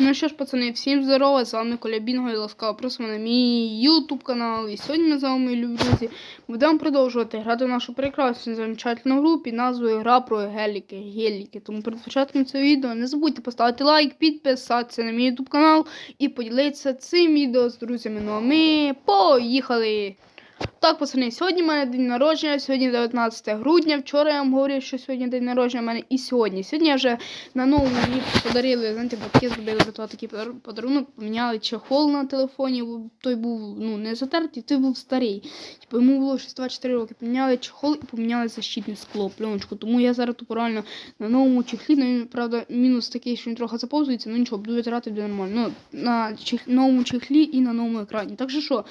Ну що ж, пацани, всім здорово, з вами Коля Бінго і ласкаво просимо на мій ютуб канал. І сьогодні ми з вами, любі друзі, будемо продовжувати грати в нашу прекрасну замечательну гру під назвою Гра про геліки, геліки. Тому перед початком цього відео не забудьте поставити лайк, підписатися на мій ютуб канал і поділитися цим відео з друзями. Ну а ми поїхали! Так, пацани, сьогодні в мене день народження, сьогодні 19 грудня. Вчора я вам говорив, що сьогодні день народження в мене і сьогодні. Сьогодні я вже на новому мені подарили, знаєте, батьки зробили за такий подарунок, поміняли чехол на телефоні. Той був ну, не затертий, той був старий. Типу, йому було 6-4 роки. Поміняли чехол і поміняли защитне скло, пленочку. Тому я зараз тупо реально на новому чехлі. Ну, правда, мінус такий, що він трохи заповзується, ну нічого, буду витирати буде нормально. Ну, на чех... новому чехлі і на новому екрані. Так що що?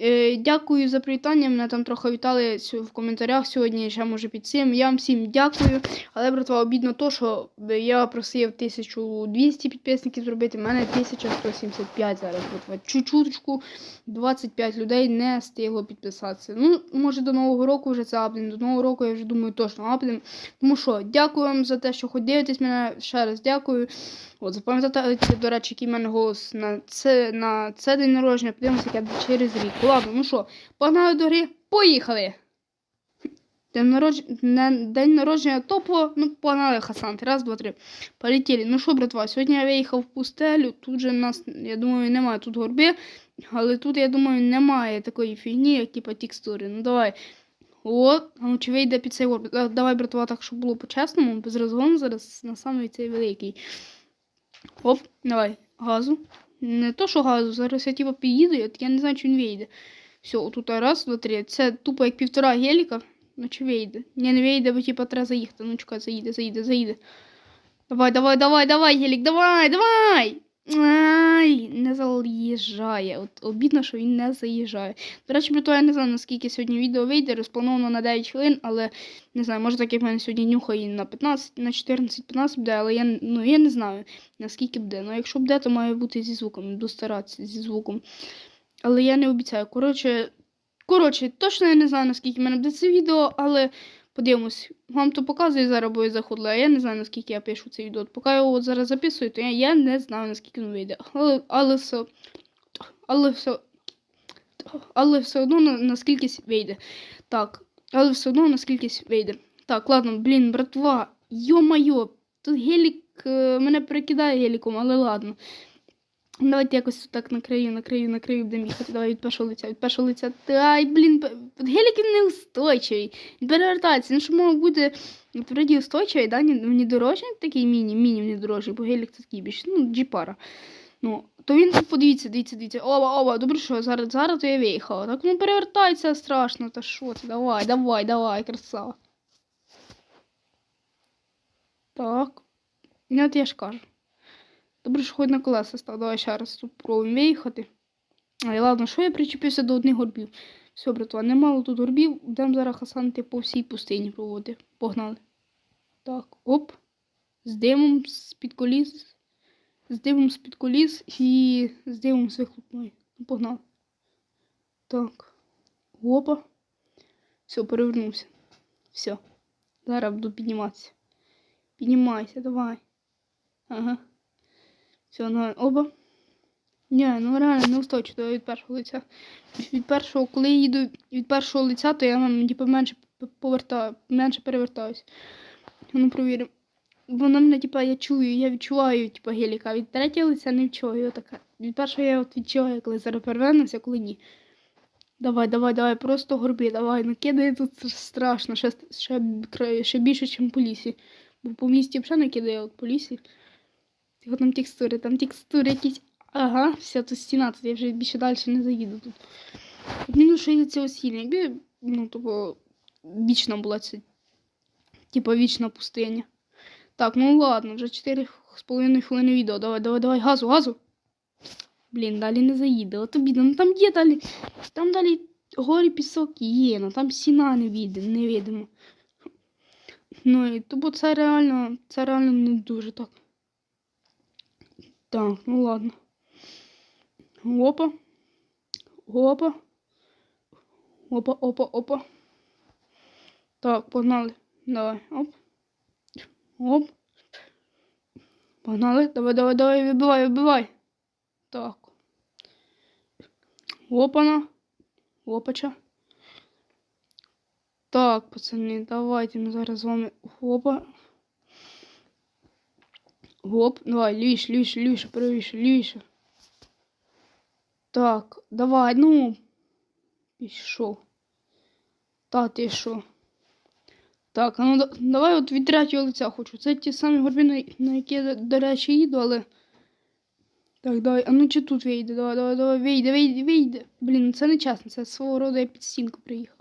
Е, дякую за привітання. Мене там трохи вітали в коментарях сьогодні, ще може під цим. Я вам всім дякую. Але, братва, обідно то, що я просив 1200 підписників зробити. в мене 1175 зараз, братва. Чуть-чуточку 25 людей не встигло підписатися. Ну, може, до Нового року вже це апнем. До Нового року я вже думаю точно апнем. Тому що, дякую вам за те, що хоч дивитесь мене. Ще раз дякую. От, запам'ятайте, до речі, який в мене голос на це, на це день народження. Подивимося, як буде через рік. Ладно, ну що, погнали до гри, поїхали! День народження, день народження топово, ну погнали хасанти. Раз, два, три. Полетіли. Ну що, братва, сьогодні я виїхав в пустелю. Тут же нас, я думаю, немає тут горби. Але тут, я думаю, немає такої фігні, як типа текстури. Ну давай. От, а ну чи вийде під цей горб. Давай, братва, так, щоб було по-чесному, без розгону зараз на самий цей великий. Оп, давай, газу. Не то, що газу, зараз я типу під'їду, я, не знаю, чи він вийде. Все, отут раз, два, три. Це тупо як півтора геліка. Ну чи вийде? Ні, не вийде, бо типу треба заїхати. Ну чекай, заїде, заїде, заїде. Давай, давай, давай, давай, гелік, давай, давай! Заїжджає. От обідно, що він не заїжджає. До речі, про то я не знаю, наскільки сьогодні відео вийде, розплановано на 9 хвилин, але не знаю, може так як в мене сьогодні нюхає на 15, на 14-15 буде, але я, ну, я не знаю, наскільки буде. Ну, якщо буде, то має бути зі звуком, буду старатися зі звуком. Але я не обіцяю. Коротше, коротше, точно я не знаю, наскільки в мене буде це відео, але подивимось. Вам то показує зараз, бо я заходила, а я не знаю, наскільки я пишу це відео. Поки я його зараз записую, то я, я не знаю, наскільки воно вийде. Але, але все. Але все. Але все одно на, наскільки вийде. Так, але все одно наскільки вийде. Так, ладно, блін, братва, йо-майо, тут гелік е, мене перекидає геліком, але ладно. Давайте якось так накрию, накрию, накрию, будемо їхати. Давай від першого лиця, від першого лиця. Ай, блін, гелік він неустойчивий. Він перевертається. Ну, що мав бути вроді устойчивий, да? внедорожник такий міні, міні внедорожник, бо гелік це такий більш, ну, джіпара. Ну, то він тут подивіться, дивіться, дивіться. Оба, оба, добре, що зараз, зараз то я виїхала. Так ну перевертається страшно, та що це? Давай, давай, давай, красава. Так. Ну, от я ж кажу. Добре, що хоч на колеса став. Давай ще раз тут пробуємо виїхати. Ай, ладно, що я причепився до одних горбів? Все, братва, немало тут горбів. Будемо зараз хасанити по всій пустині проводити. Погнали. Так, оп. З димом з-під коліс. З димом з-під коліс і з димом з вихлопної. Ну, погнали. Так. Опа. Все, перевернувся. Все. Зараз буду підніматися. Піднімайся, давай. Ага. Все, ну, оба. Ні, ну реально не устойчиво від першого лиця. Від першого, коли я їду від першого лиця, то я типу, менше повертаю, менше перевертаюсь. Ну, провіримо. Вона мене, типа, я чую, я відчуваю, типа, геліка, від третього лиця не відчуваю. Така. Від першого я от відчуваю, коли зараз перевернуся, коли ні. Давай, давай, давай, просто горби, давай. Ну кидає тут страшно, ще, ще, ще більше, ніж по лісі. Бо по місті взагалі не кидає, от по лісі. Тихо там текстури, там текстури якісь. Ага, все, тут стіна, тут я вже більше далі не заїду тут. Мінус, що є цього сіля. Якби, ну, тобто, вічна була ця, типа вічна пустиня. Так, ну ладно, вже 4,5 хвилини відео. Давай, давай, давай, газу, газу. Блін, далі не заїде. От обідно. Ну там є далі. Там далі горі пісок є, ну там сіна не видимо. Ну і тобто це реально, це реально не дуже так. Так, ну ладно. Опа. Опа. Опа, опа, опа. Так, погнали. Давай. Оп. Оп. Погнали. Давай, давай, давай, вибивай, вибивай. Так. Опана. Опача. Так, пацани, давайте ми зараз з вами. Опа. Гоп, давай, лівіше, лівіше, лівіше, правіше, лівіше. Так, давай, ну. Пішов. Та ти що? Так, а ну давай от від третього лиця хочу. Це ті самі горбини, на які я, до речі, їду, але. Так, давай, а ну чи тут вийде? Давай, давай, давай, вийде, вийде, вийде. Блін, це не чесно, це свого роду я під стінку приїхав.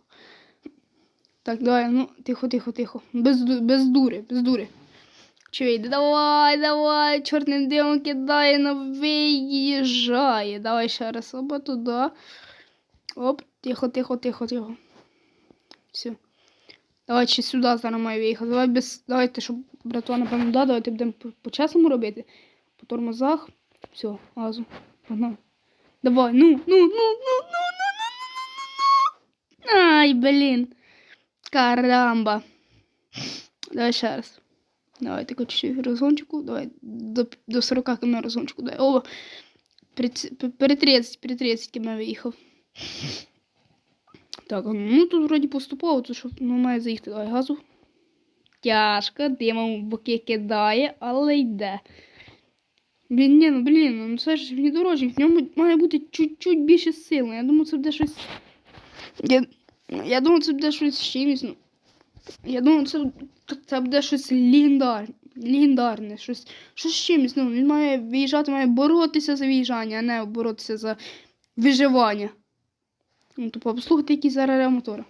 Так, давай, ну, тихо, тихо, тихо. Без, без дури, без дури. Чи вийде? Давай, давай, чорним димом кидає, ну виїжджає. Давай ще раз, оба туди. Оп, тихо, тихо, тихо, тихо. Все. Давай ще сюди зараз має виїхати. Давай без. Давайте, щоб братва, напевно, да, давайте будемо по, чесному робити. По тормозах. Все, газу. Погнали. Давай, ну, ну, ну, ну, ну, ну, ну, ну, ну, ну. Ай, блін. Карамба. Давай ще раз. Давай таку чуть-чуть розгончику. Давай до, до 40 км розгончику. Давай. О, перед 30, перед 30 км виїхав. Так, ну тут вроді поступово, тут що ну, має заїхати. Давай газу. Тяжко, димом боки кидає, але йде. Блін, ні, ну блін, ну це ж внедорожник, в ньому має бути чуть-чуть більше сили. Я думаю, це буде щось. Я, я думаю, це буде щось з чимось. Ну. Я думаю, це, це буде щось легендарне. Легендарне, щось, щось чимось. Ну, він має виїжджати, має боротися за виїжджання, а не боротися за виживання. Ну, тупо послухайте, який зараз мотора.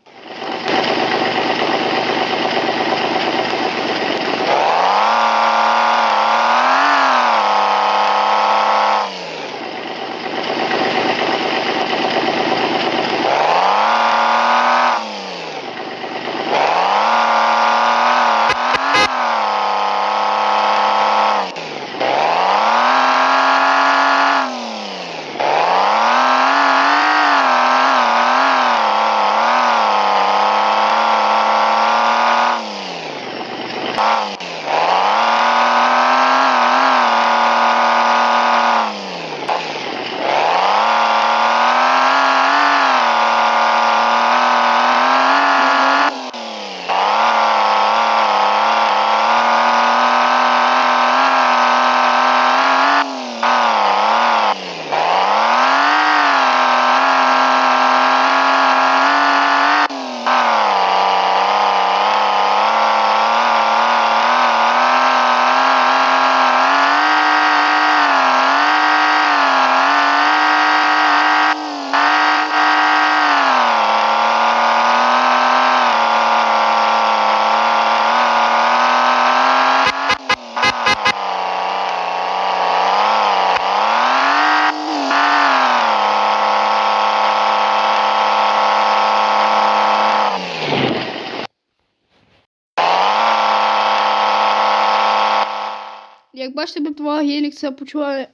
Бачите, битва Гелік це почуває.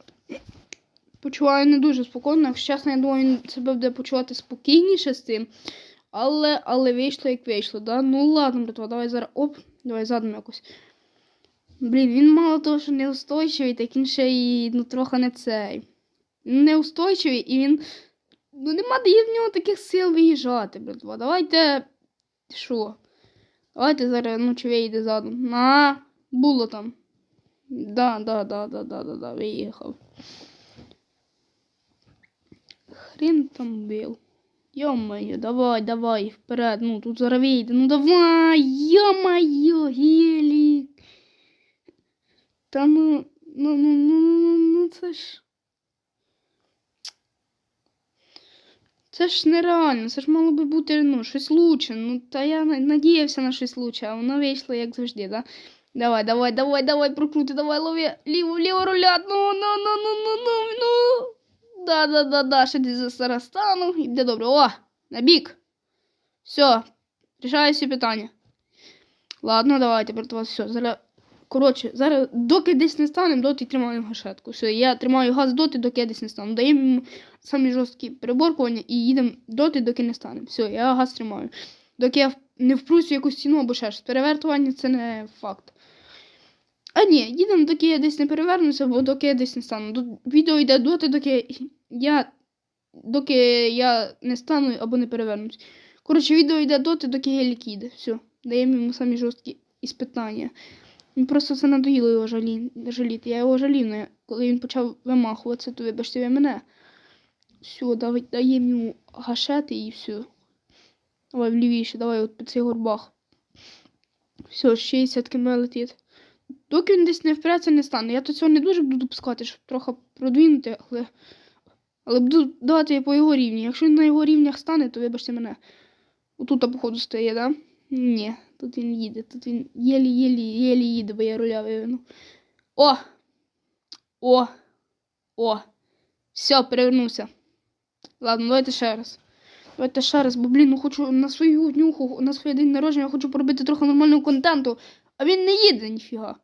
Почуває не дуже спокійно. Якщо чесно, я думаю, він себе буде почувати спокійніше з цим. Але, але вийшло як вийшло, да? Ну ладно, братва, давай зараз. Оп, давай задом якось. Блін, він мало того, що неустойчивий, так він ще і ну, трохи не цей. Неустойчивий і він. Ну нема в нього таких сил виїжджати, братва. Давайте. Що? Давайте зараз, ну, чи вийде задом. А, було там. Да, да, да, да, да, да, да, виїхав. Хрен там був. Ё-моё, давай, давай, вперед. Ну, тут зараз вийде. Ну давай, ё-моё, гелік. Та ну, ну, ну, ну, ну, ну, це ж. Це ж нереально, це ж мало би бути ну, щось лучше. Ну, та я на- надіявся на щось лучше, а воно вийшло як завжди, да? Давай, давай, давай, давай, прокрути, давай, лови ліво, ліво руля. Ну, ну, ну, ну, ну, ну, ну. Да, да, да, да, ще десь зараз стану. Іде добре. О, на бік. Все, рішаю всі питання. Ладно, давайте, братва, все. Зараз. Коротше, зараз, доки десь не станемо, доти тримаємо гашетку. Все, я тримаю газ доти, доки я десь не стану. Даємо йому самі жорсткі переборкування і їдемо доти, доки не станемо. Все, я газ тримаю. Доки я не впрусь в якусь стіну або ще щось. Перевертування це не факт. А ні, їдемо, доки я десь не перевернуся, або доки я десь не стану. Відео йде доти, доки я. Доки я не стану або не перевернусь. Коротше, відео йде доти, доки гелік їде. Все. Даємо йому самі жорсткі іспитання. Просто це надоїло його жалі... жаліти. Я його жалів, коли він почав вимахуватися, то вибачте ви мене. Все, давай, даємо йому гашети і все. Давай влівіше, давай от під цей горбах. Все, 60 км летить. Доки він десь не впреться, не стане. Я то цього не дуже буду допускати, щоб трохи продвинути, але. Але буду давати по його рівні. Якщо він на його рівнях стане, то вибачте мене. Отут, походу, стає, да? Ні, тут він їде. Тут він єлі-єлі єлі їде, бо я руля вивину. О! О! О! Все, перевернувся. Ладно, давайте ще раз. Давайте ще раз, бо, блін, ну хочу на свою днюху, на своє день народження я хочу поробити трохи нормального контенту, а він не їде ніфіга.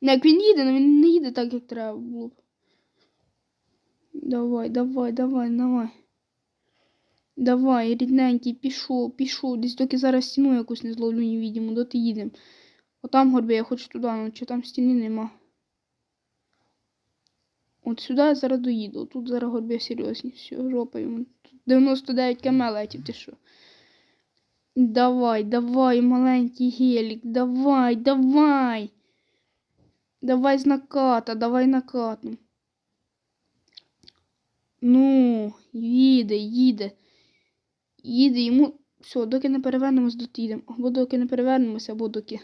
Ну, як він їде, але він не їде так, як треба було. Давай, давай, давай, давай. Давай, рідненький, пішов, пішов. Десь доки зараз стіну якусь не зловлю не невидиму, доти їдемо. Отам горби, я хочу туди, ну чи там стіни нема. От сюди я зараз доїду. Тут зараз горби серйозні. Все, жопа йому. Тут 99 км летів, ти що? Давай, давай, маленький гелік, давай, давай. Давай з наката, давай накатну. Ну, їде, їде. Їде йому. Все, доки не перевернемось, доти їдемо. Або доки не перевернемося, або доки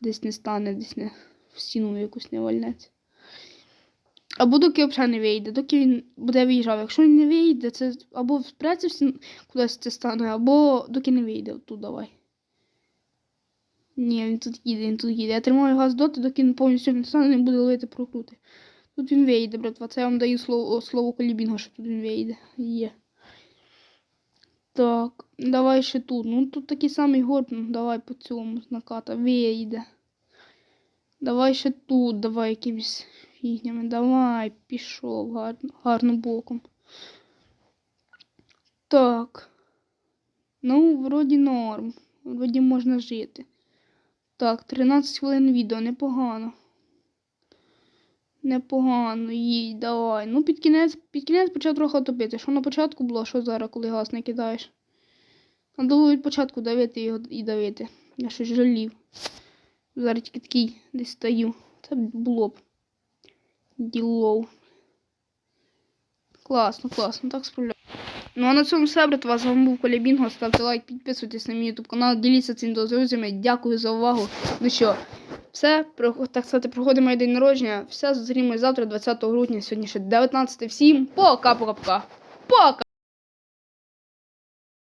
десь не стане, десь не в стіну якусь не вальнеться. Або доки взагалі не вийде, доки він буде виїжджав. Якщо він не вийде, це або впреться кудись це стане, або доки не вийде. Тут давай. Ні, він тут їде, він тут їде. Я тримаю газ доти, доки він повністю не стане, не буде ловити прокрути. Тут він вийде, братва. Це я вам даю слово, слово колібінга, що тут він вийде. Є. Так, давай ще тут. Ну тут такий самий горб, ну давай по цьому наката. Вийде. Давай ще тут, давай якимось фігнями. Давай, пішов гарно, гарно боком. Так. Ну, вроді норм. Вроді можна жити. Так, 13 хвилин відео, непогано. Непогано, їй, давай. Ну, під кінець, під кінець почав трохи топити. Що на початку було, що зараз, коли газ не кидаєш? Надо було від початку давити його і давити. Я щось жалів. Зараз тільки такий десь стою. Це було б. Ділов. Класно, класно, так справляю. Ну а на цьому все, братва. З вами був Коля Бінго. Ставте лайк, підписуйтесь на мій YouTube канал, діліться цим до друзями. Дякую за увагу. Ну що, все, так сказати, проходимо день народження. Все, зустрінемось завтра, 20 грудня. Сьогодні ще 19. Всім пока-пока-пока. Пока!